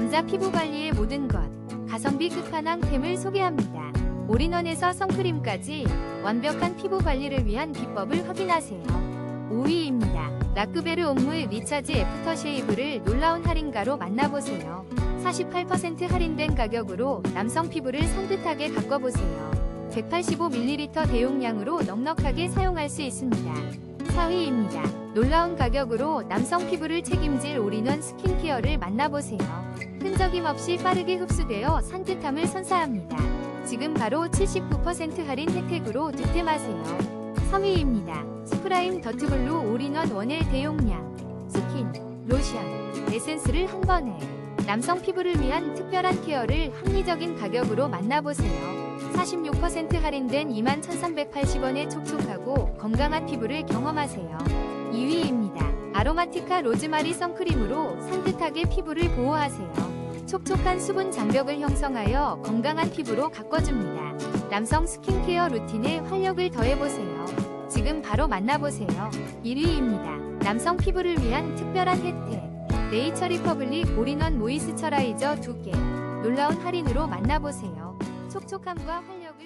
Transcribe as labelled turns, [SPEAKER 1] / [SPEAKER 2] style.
[SPEAKER 1] 남자 피부 관리의 모든 것, 가성비 끝판왕템을 소개합니다. 올인원에서 선크림까지 완벽한 피부 관리를 위한 비법을 확인하세요. 5위입니다. 라크베르 옴물 리차지 애프터 쉐이브를 놀라운 할인가로 만나보세요. 48% 할인된 가격으로 남성 피부를 산뜻하게 가꿔보세요. 185ml 대용량으로 넉넉하게 사용할 수 있습니다. 4위입니다. 놀라운 가격으로 남성 피부를 책임질 올인원 스킨케어를 만나보세요. 흔적임 없이 빠르게 흡수되어 산뜻함을 선사합니다. 지금 바로 79% 할인 혜택으로 득템하세요. 3위입니다. 스프라임 더트블루 올인원 원의 대용량 스킨, 로션, 에센스를 한 번에 남성 피부를 위한 특별한 케어를 합리적인 가격으로 만나보세요. 46% 할인된 21,380원에 촉촉하고 건강한 피부를 경험하세요. 2위입니다. 아로마티카 로즈마리 선크림으로 산뜻하게 피부를 보호하세요. 촉촉한 수분 장벽을 형성하여 건강한 피부로 가꿔줍니다. 남성 스킨케어 루틴에 활력을 더해보세요. 지금 바로 만나보세요. 1위입니다. 남성 피부를 위한 특별한 혜택. 네이처 리퍼블릭 올인원 모이스처라이저 2개. 놀라운 할인으로 만나보세요. 촉촉함과 활력